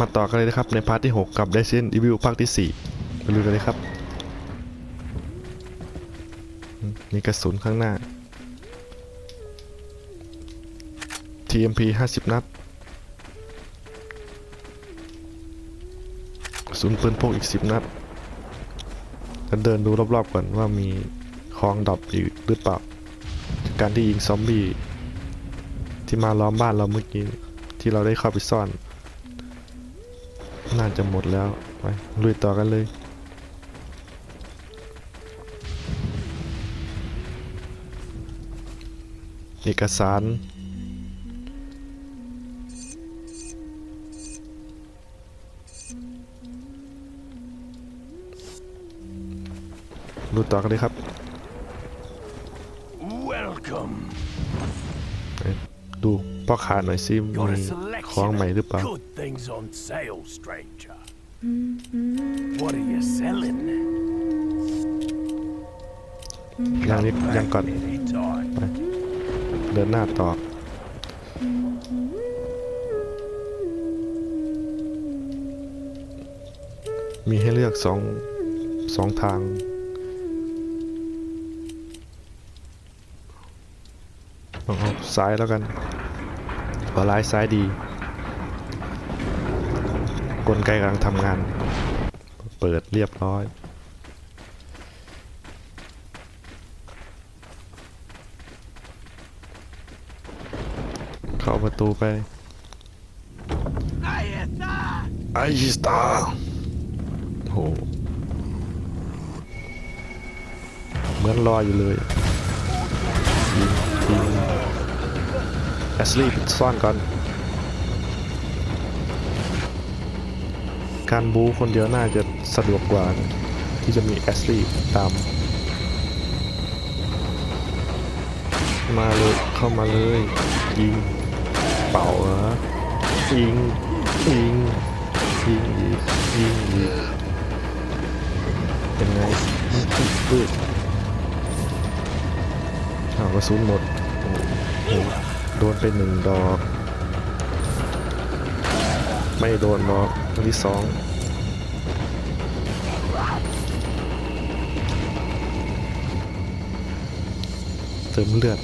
มาต่อกันเลยนะครับในพาร์ทที่ 6 กับ Resident Evil ภาคที่ 4 ไปดูกันเลยครับ มีกระสุนข้างหน้า TMP 50 นัด กระสุนปืนพกอีก 10 นัดแล้วเดินดูรอบๆก่อนว่ามีของดรอปอยู่หรือเปล่า การที่ยิงซอมบี้ที่มาล้อมบ้านเราเมื่อกี้ ที่เราได้เข้าไปซ่อน น่าจะหมดแล้ว ไปลุยต่อกันเลย เอกสารลุยต่อกันเลยครับ Welcome. ไปดู พ่อค้าหน่อยซิ Got มี a ของ selection ใหม่หรือเปล่า of good things on sale, stranger. What are you selling? ยังนิดยังก่อน Anytime. เดินหน้าต่อมีให้เลือกสองสองทาง เอาเอาซ้ายแล้วกัน ขอร้ายซ้ายดี กลไกกำลังทำงาน เปิดเรียบร้อย เข้าประตูไปไอสตาร์โหเหมือนรออยู่เลยยิงยิง แอสลีย์ซ่อนก่อนการบูคนเดียวน่าจะสะดวกกว่าที่จะมีแอสลีย์ตาม มาเลยเข้ามาเลย ยิง เป่าเหรอยิงยิงยิงอีกยิงอีกเป็นไงปืดอ้าวกระสุนหมดโอ้โห โดนไปหนึ่งดอก ไม่โดนดอกอันที่สองเติมเลือด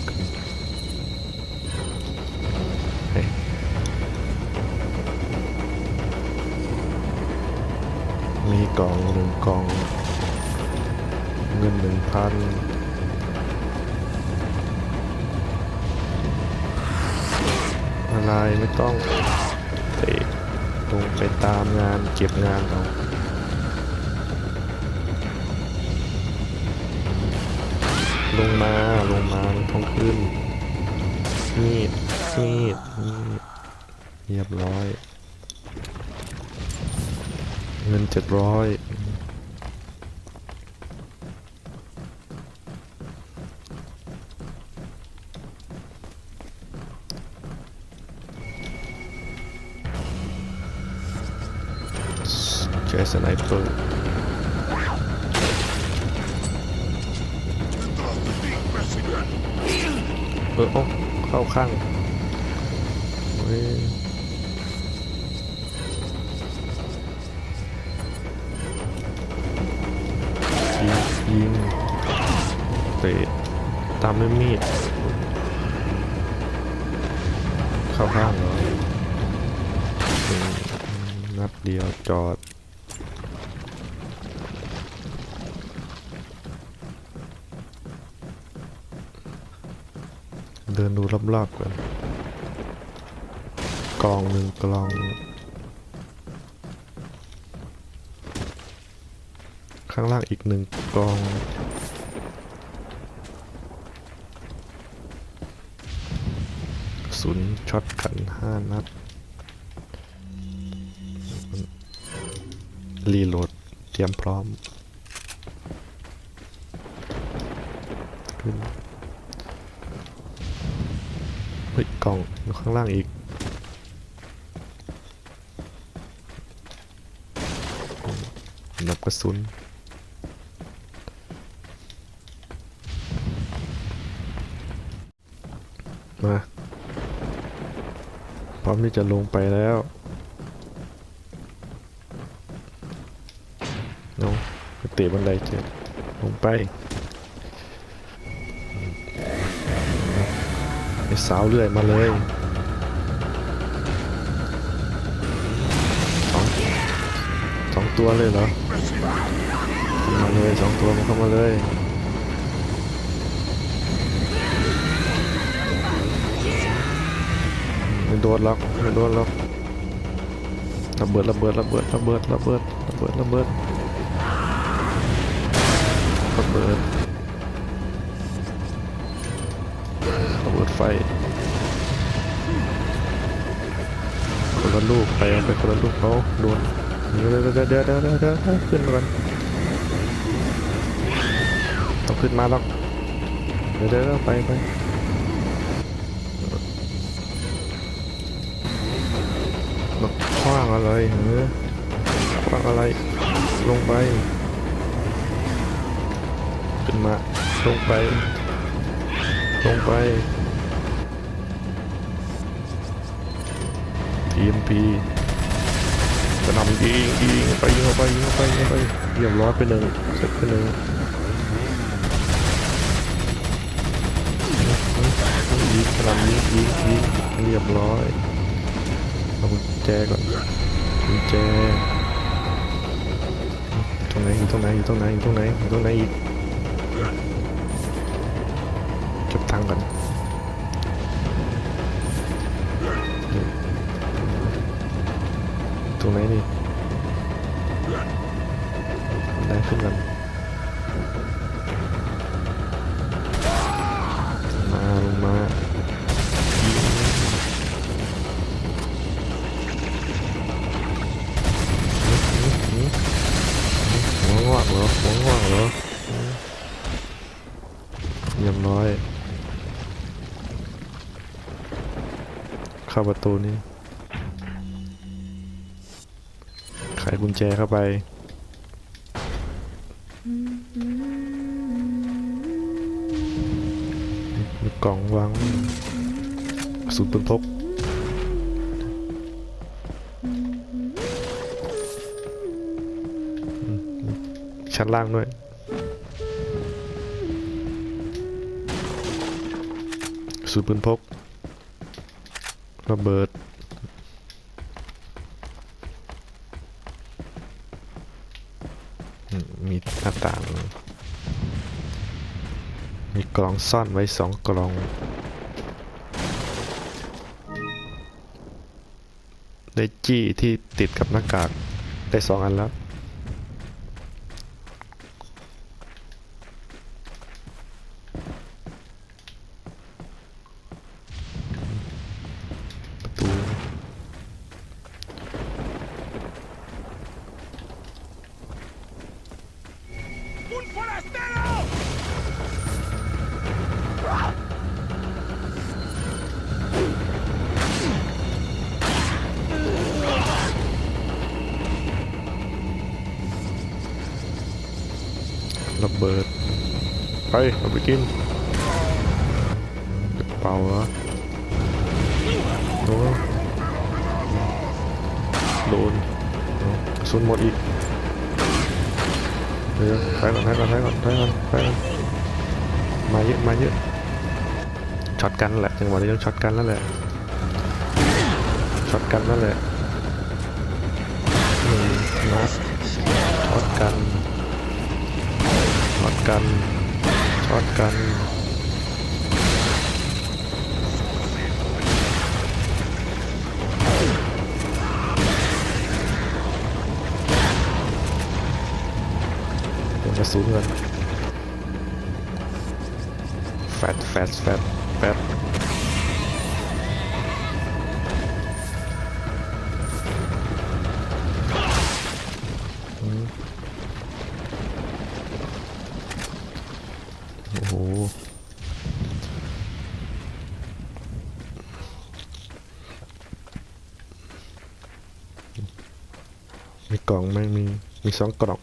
มีกล่องหนึ่งกล่อง เงินหนึ่งพัน อะไรไม่ต้องเตะลงไปตามงานเก็บงานเอาลงมาลงมาไม่ต้องขึ้นมีดมีดมีดเรียบร้อย เงินเจ็ดร้อย สไนเปอร์เออโอ้เข้าข้างเว้ยยิงเตะตามด้วยมีดเข้าข้างเหรอนัดเดียวจอด เดินดู รอบๆก่อนกลองหนึ่งกลองข้างล่างอีกหนึ่งกลองกระสุนช็อตกันห้านัด รีโหลด เตรียมพร้อมขึ้น เฮ้ยกล่องอยู่ข้างล่างอีกนับกระสุนมาพร้อมที่จะลงไปแล้วลงไปเตะบันไดเจ็บลงไป สาวเลื่อยมาเลยสองสองตัวเลยเหรอมาเลยสองตัวมันเข้ามาเลยไม่โดนหรอกไม่โดนหรอกระเบิดระเบิดระเบิดระเบิดระเบิดระเบิดระเบิดระเบิด ไฟคนละลูกไปเอาไปคนละลูกเขาโดนเดี๋ยวเดี๋ยวเดี๋ยวเดี๋ยวเดี๋ยวเดี๋ยวเดี๋ยวขึ้นมาก่อนต้องขึ้นมาหรอกเดี๋ยวเดี๋ยวเดี๋ยวไปไปมาคว้างอะไรเฮ้ยคว้างอะไรลงไปขึ้นมาลงไป ลงไป TMP กระหน่ำยิงยิงเข้าไปยิงไปยิงไปยิงไปเรียบร้อยไปหนึ่งเสร็จไปหนึ่งยิงกระหน่ำยิงยิงยิงเรียบร้อยเอากุญแจก่อนกุญแจตรงไหนอยู่ตรงไหนอยู่ตรงไหนอยู่ตรงไหนอยู่ตรงไหนอีกเก็บตังค์ก่อน ตรงไหนนี่ได้ขึ้นกันมาลงมายิงหัวงอกเหรอหัวงอกเหรอเรียบร้อยเข้าประตูนี้ กุญแจเข้าไป กล่องวางกระสุนปืนพกชั้นล่างด้วยกระสุนปืนพกระเบิด อืมมีหน้าต่าง มี กล่องซ่อนไว้สองกล่อง ได้จี้ที่ติดกับหน้ากาก ได้สองอันแล้ว ไปเอาไปกินกระเป๋าเหรอโดนโดนสุนหมดอีกเดี๋ยวไปก่อนไปก่อนไปก่อนไปก่อนไปก่อนมาเยอะมาเยอะช็อตกันแหละจังหวะนี้ต้องช็อตกันแล้วแหละช็อตกันนั่นแหละหนึ่งนัดช็อตกันช็อตกัน อดกันเดี๋ยวกระสุนกันแฟดแฟดแฟด ล่องแม่งมีมีสองกล่อง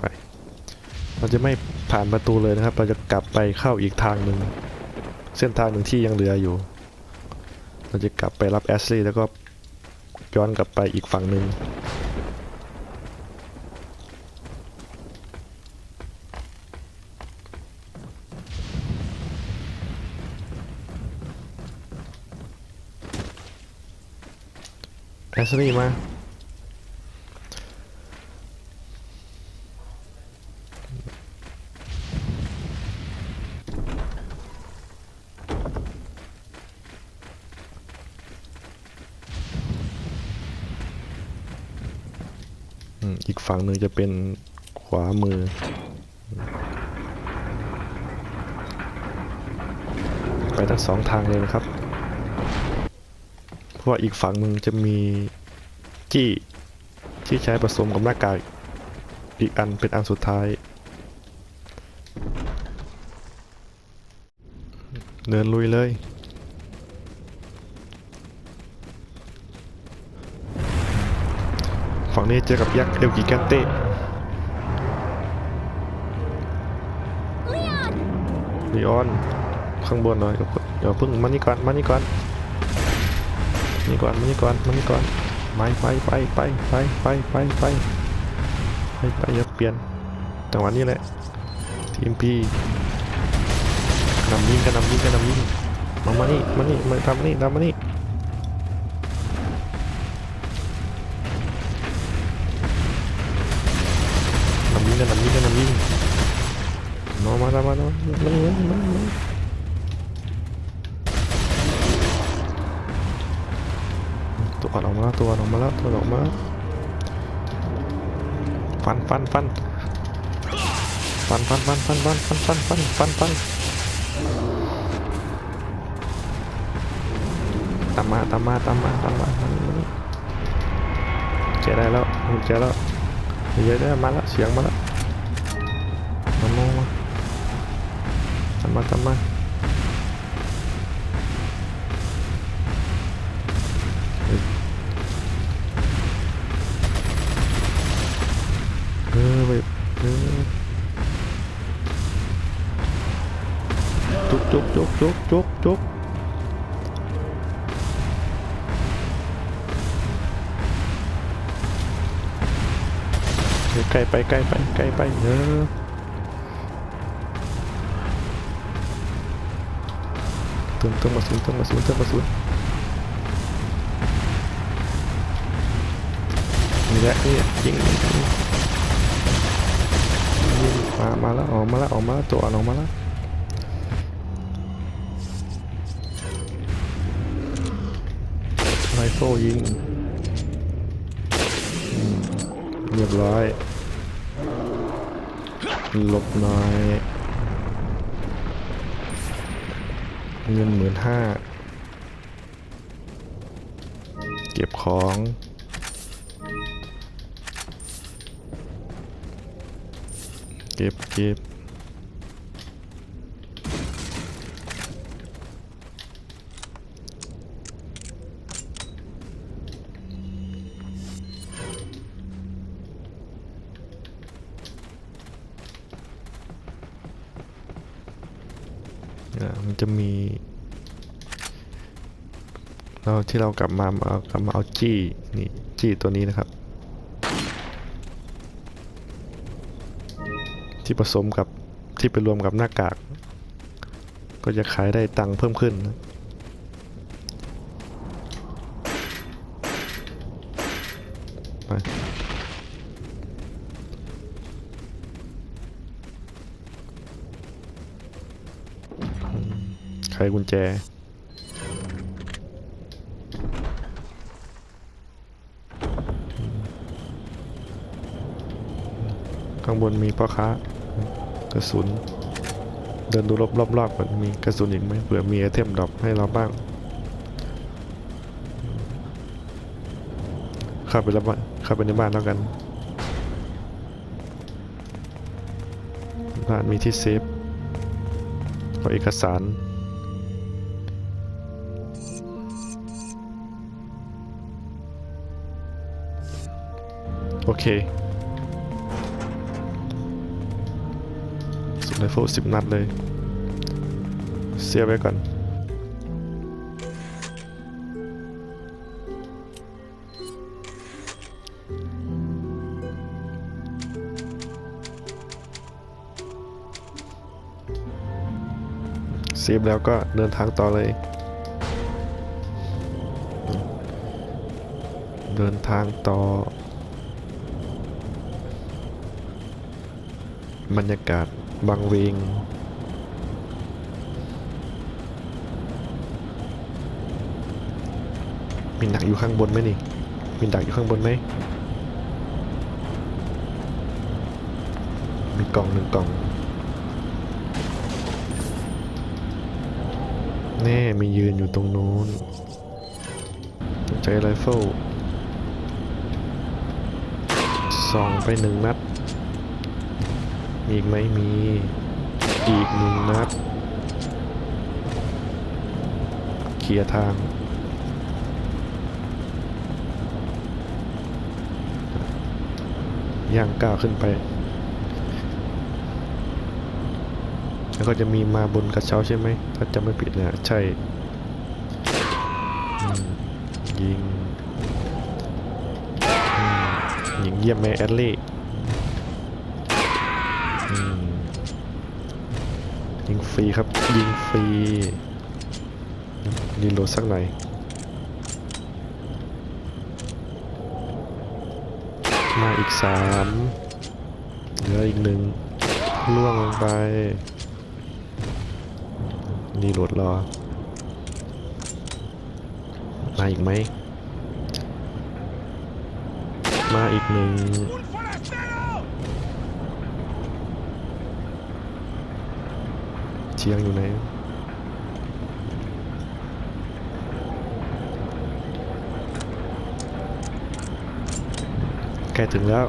ไปเราจะไม่ผ่านประตูเลยนะครับ เราจะกลับไปเข้าอีกทางหนึ่งเส้นทางหนึ่งที่ยังเหลืออยู่ เราจะกลับไปรับแอสลีย์แล้วก็ย้อนกลับไปอีกฝั่งหนึ่ง แอชลีย์มาอีกฝั่งหนึ่งจะเป็นขวามือ ไปทั้งสองทางเลยนะครับ ราะว่าอีกฝั่งหนึ่งจะมีจี้ที่ใช้ผสมกับหน้ากากอีกอันเป็นอันสุดท้าย เดินลุยเลยฝั่งนี้เจอกับยักษ์เอลกิกันเต้ลีออน ข้างบนหน่อยเดี๋ยวเพิ่งมานี่ก่อนมานี่ก่อน นี่ก่อนมานี่ก่อนมานี่ก่อนไปไปไปไปไปไปไปไปไปไปอย่าเปลี่ยนจังหวะนี้แหละทีมพีนำยิงกันนำยิงกันนำยิงมามานี่มานี่มาทำนี่ทำมานี่นำยิงกันนำยิงกันนำยิงมามามามามามามา ออกมาแล้วตัวออกมาแล้วตัวออกมาแล้วฟันฟันฟันฟันฟันฟันฟันฟันฟันฟันฟันฟันฟันตามมาตามมาตามมาตามมามานี่มานี่เจอได้แล้วเจอแล้วเยอะๆมาแล้วเสียงมาแล้วมามามาทำมาทำมา จุกจุกจุกจุกจุกใกล้ไปใกล้ไปใกล้ไปเออเติมเติมมาสูนเติมมาสูนเติมมาสูนนี่แหละนี่ยิงยิงมามาแล้วออกมาแล้วออกมาแล้วตัวออกมาแล้ว ไรเฟิลยิงเรียบร้อยหลบหน่อยเงินหมื่นห้าเก็บของเก็บเก็บอ่ามันจะมี เราที่เรากลับมาเอากลับมาเอาจี้นี่จี้ตัวนี้นะครับ ที่ผสมกับที่ไปรวมกับหน้ากาก ก็จะขายได้ตังค์เพิ่มขึ้นนะไปอืมไขกุญแจ ข้างบนมีพ่อค้ากระสุน เดินดูรอบรอบๆก่อนมีกระสุนอีกไหมเผื่อมีไอเทมดรอปให้เราบ้างเข้าไปแล้วบ้านเข้าไปในบ้านแล้วกันบ้านมีที่เซฟเอาเอกสารโอเค ไรเฟิลสิบนัดเลย เสียไว้ก่อนเซฟแล้วก็เดินทางต่อเลย เดินทางต่อ บรรยากาศ บางเวงมีหนักอยู่ข้างบนไหมนี่ มีดักอยู่ข้างบนไหม มีกล่องหนึ่งกล่อง แน่ มียืนอยู่ตรงนู้น ใจไรเฟิลสองไปหนึ่งนัด มีอีกไหมมีอีกหนึ่งนัดเคลียร์ทาง ย่างก้าวขึ้นไป แล้วก็จะมีมาบนกระเช้าใช่ไหม ถ้าจำไม่ผิดเนี่ยใช่ ยิง ยิงเยี่ยมไหมแอดลี่อืมยิง ฟรีครับ ยิงฟรีรีโหลดสักหน่อยมาอีกสามเหลืออีกหนึ่งล่วงลงไปนี่โหลดรอ มาอีกไหมมาอีกหนึ่ง เชียงอยู่ไหนใกล้ถึงแล้ว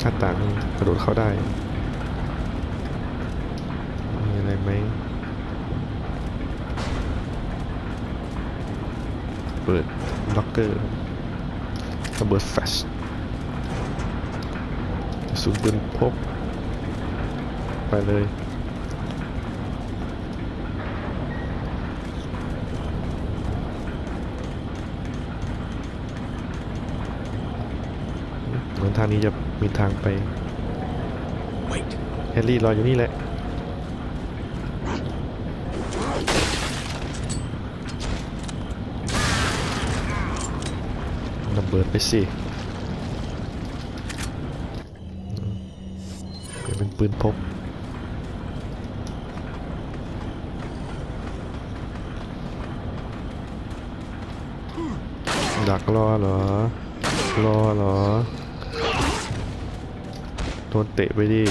หน้าต่างกระโดดเข้าได้ มีอะไรไหม เปิดล็อกเกอร์ระเบิดแฟลชสูงปืนพกไปเลยเหมือนทางนี้จะมีทางไป Wait. แฮร์รี่รออยู่นี่แหละ ระ เบิดไปสิเปลี่ยนเป็นปืนพกดักรอเหรอ รอเหรอโดนเตะไปดิ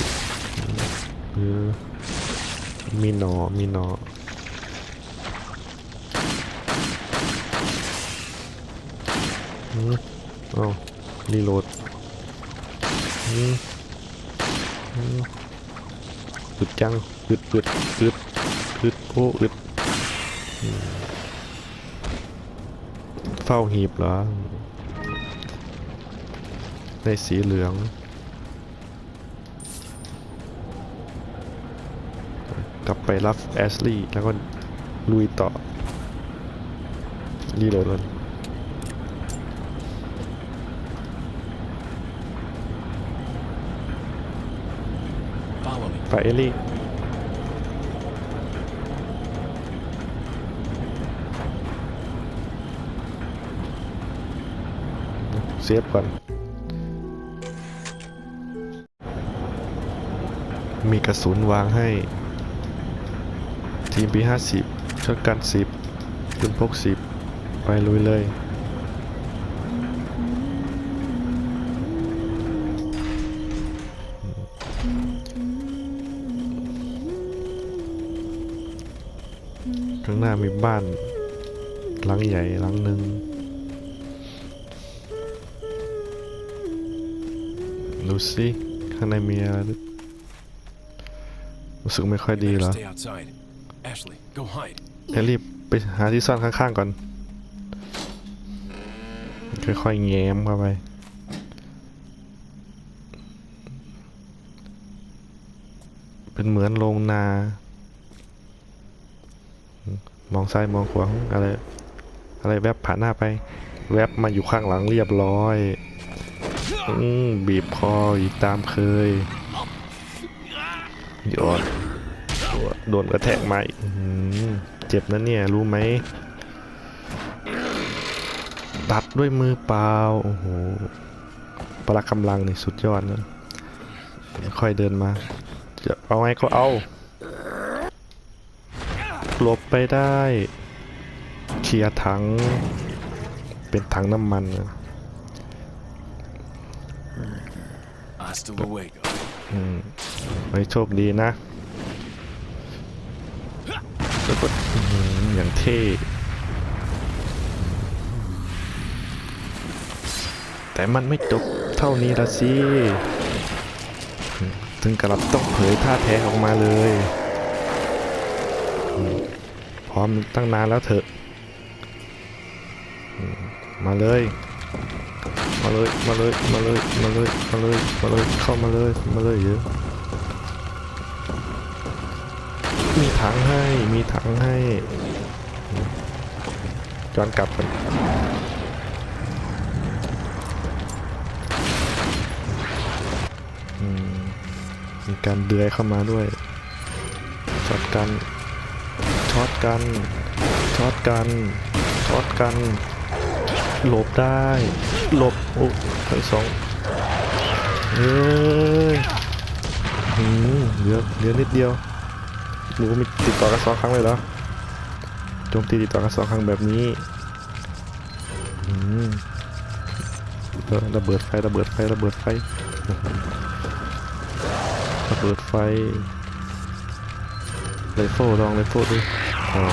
มีหนอ มีหนออืม เอารีโหลดอึดจังอึดอึดอึดอึดโอ้อึดเฝ้าหีบเหรอในสีเหลืองกลับไปรับแอชลีย์แล้วก็ลุยต่อ รีโหลดกัน Follow me. ไปเอลี่เซฟก่อน มีกระสุนวางให้ ทีม B50 ช็อตกัน 10ปืนพก 10 ไปลุยเลยางหน้ามีบ้านหลังใหญ่หลังหนึ่งดูสิข้างในมีอะไรหรือรู้สึกไม่ค่อย You ดี better เหรอ stay outside. Ashley, go hide. ให้รีบไปหาที่ซ่อนข้างๆก่อน ค่อยๆแง้มเข้าไปเป็นเหมือนโรงนา มองซ้ายมองขวาอะไร อะไรแวบผ่านหน้าไป แวบมาอยู่ข้างหลังเรียบร้อยอบีบคออีกตามเคยยอดโดนกระแทกมาอีกอื้อหือเจ็บนะเนี่ย รู้ไหม ตัดด้วยมือเปล่า โอ้โหพละกำลังนี่สุดยอดนะค่อยเดินมาจะเอาไงก็เอา หลบไปได้ เคลียร์ถัง เป็นถังน้ำมันนะอืมไว้โชคดีนะแล้วก็อื้อหืออย่างเท่แต่มันไม่จบเท่านี้ละสิ ถึงกระต้องเผยท่าแท้ออกมาเลย พร้อมตั้งนานแล้วเถอะ มาเลย มาเลย มาเลย มาเลย มาเลย มาเลย มาเลย เข้ามาเลย มาเลยเยอะ มีถังให้ มีถังให้ย้อนกลับกันมีการเดือยเข้ามาด้วยช็อตกัน ช็อตกันช็อตกันช็อตกัน หลบได้ หลบโอ้ทั้งสองเฮ้ยหืมเหลือเหลือนิดเดียวหนูมีติดต่อกันสองครั้งเลยเหรอโจมตีติดต่อกันสองครั้งแบบนี้อืมระเบิดไฟระเบิดไฟระเบิดไฟระเบิดไฟ ไรโฟลองไรโฟดูอ๋อ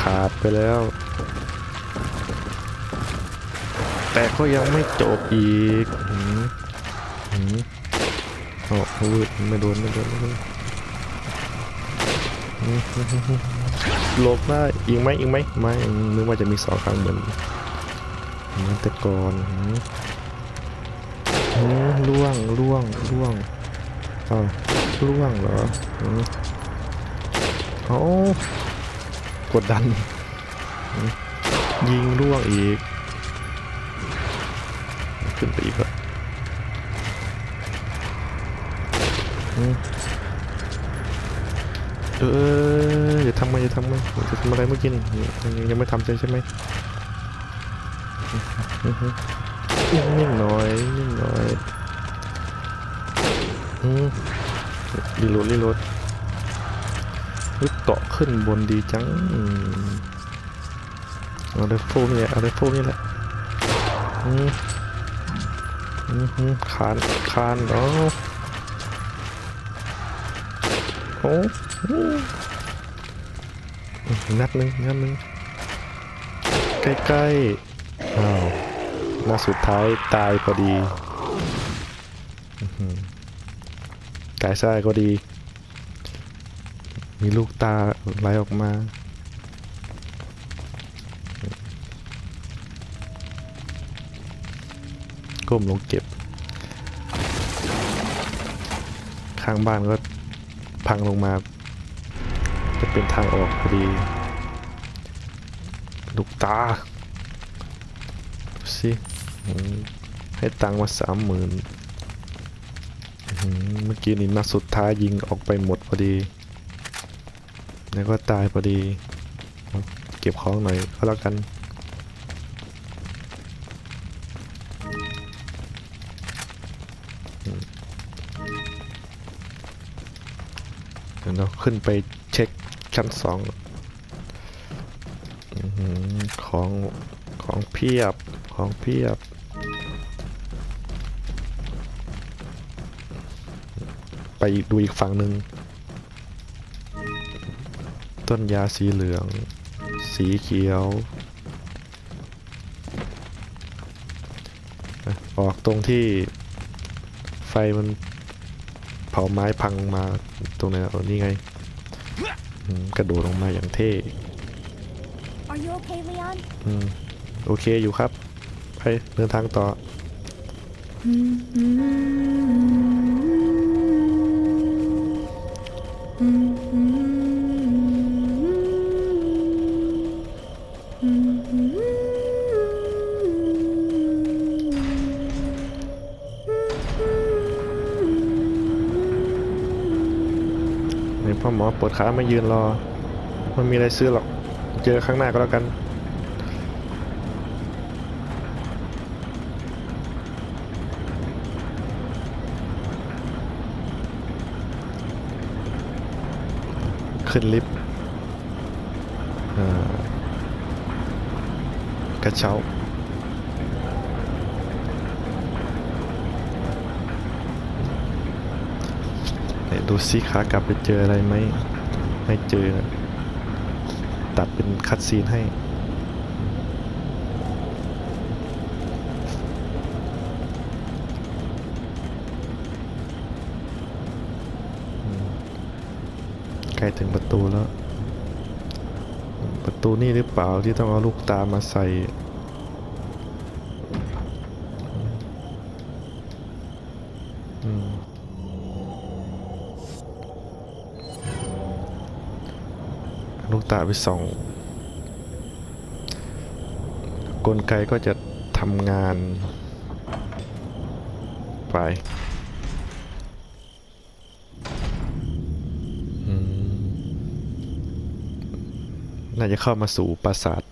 ขาดไปแล้ว แต่ก็ยังไม่จบอีกหืมหืมโอ้โหไม่โดนไม่โดนไม่โดนหลบได้อีกไหมอีกไหมไม่นึกว่าจะมีสองครั้งเหมือนเหมือนแต่ก่อนล่วงล่วงล่วงอ้าวล่วงเหรอ เอ้ากดดัน ยิงล่วงอีก ขึ้นไปอีกแล้วเอออย่าทำมาอย่าทำมาจะทำอะไรเมื่อกี้นี่ยังยังไม่ทำใจใช่ไหมนิ่งหน่อยนิ่งหน่อยอืมรีโหลดรีโหลด ฮ้ยเกาะขึ้นบนดีจังอืมเอาเลยโฟนี่แหละเอาเลยโฟนี่แหละอืมอือหือคานคานเนาะโอ้นัดหนึ่งนัดหนึ่งใกล้ๆอ้าวน้าสุดท้ายตายพอดีอื้อหือกายซ้ายก็ดี มีลูกตาไหลออกมา ก้มลงเก็บ ข้างบ้านก็พังลงมา จะเป็นทางออกพอดี ลูกตาสิให้ตังค์มาสามหมื่นเมื่อกี้นี่นัดสุดท้ายยิงออกไปหมดพอดี แล้วก็ตายพอดี เก็บของหน่อยก็แล้วกัน เดี๋ยวเราขึ้นไปเช็คชั้นสองของของเพียบของเพียบไปดูอีกฝั่งหนึ่ง ต้นยาสีเหลือง สีเขียวอะออกตรงที่ไฟมันผาไม้พังมาตรงไหนนะเออนี่ไงอืมกระโดดลงมาอย่างเท่ Are you okay, Leon? อืม โอเคอยู่ครับ ไปเดินทางต่อใน วดขามายืนรอ มันมีอะไรซื้อหรอก เจอข้างหน้าก็แล้วกัน ขึ้นลิฟต์กระเช้าดูซิขากลับไปเจออะไรไหม ไม่เจอ ตัดเป็นคัดซีนให้ใกล้ถึงประตูแล้ว ประตูนี่หรือเปล่าที่ต้องเอาลูกตามาใส่ อืม ลูกตาไปส่อง กลไกก็จะทำงานไปน่าจะเข้ามาสู่ปราสาท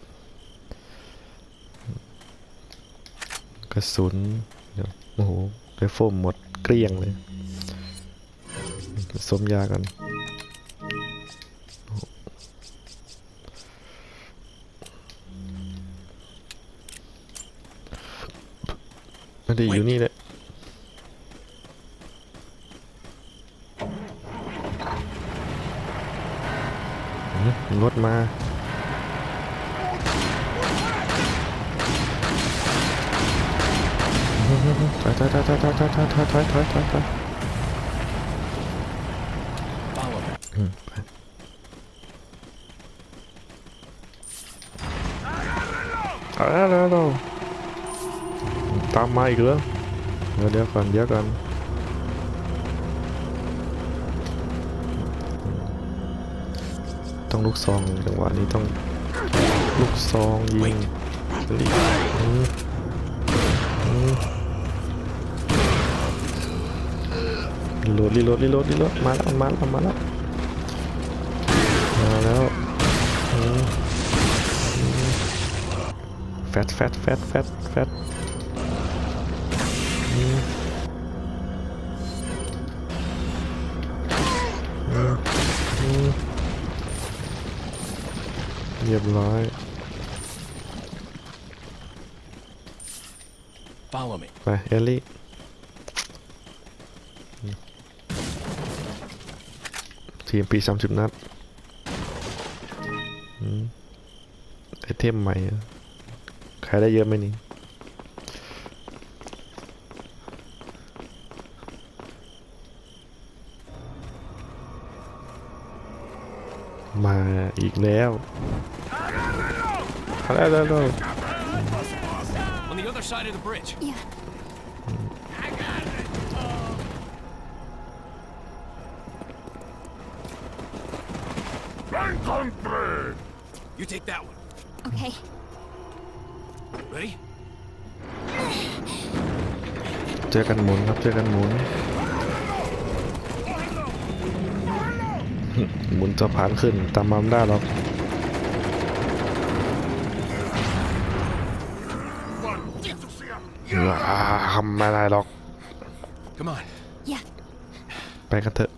กระสุนโอ้โหไปโฟมหมดเกลี้ยงเลย สมยากัน ม่ได้อยู่นี่แหละอื้อรถมาถอยถอยถอยถอยถอยถอยถอยถอยถอยถอยถอยถอย Follow me. อืมไปเอาแล้วแล้วแล้วตามมา อีกเหรอเดี๋ยวเดี๋ยวก่อนเดี๋ยวก่อนต้องลูกซองจังหวะนี้ต้องลูกซองยิงรีบอืมอืมรีโหลดรีโหลดรีโหลดรีโหลดมาแล้วมาแล้วมาแล้วมาแล้วอืมอืมแฟตแฟตแฟตแฟตแฟต รียบร้อย Follow me. ไปเอลลี่ทีมปีสามสิบนัดอืมไอเทมใหม่อะขายได้เยอะไหมนี่ มาอีกแล้ว มาแล้วแล้วแล้ว On the other side of the bridge. Yeah. Encontré! You take that one. Okay. Ready? เจอกันหมุนครับเจอกันหมุน หมุนจะผ่านขึ้นตามมาไม่ได้หรอก ทำไม่ได้หรอก Come on. Yeah. ไปกันเถอะ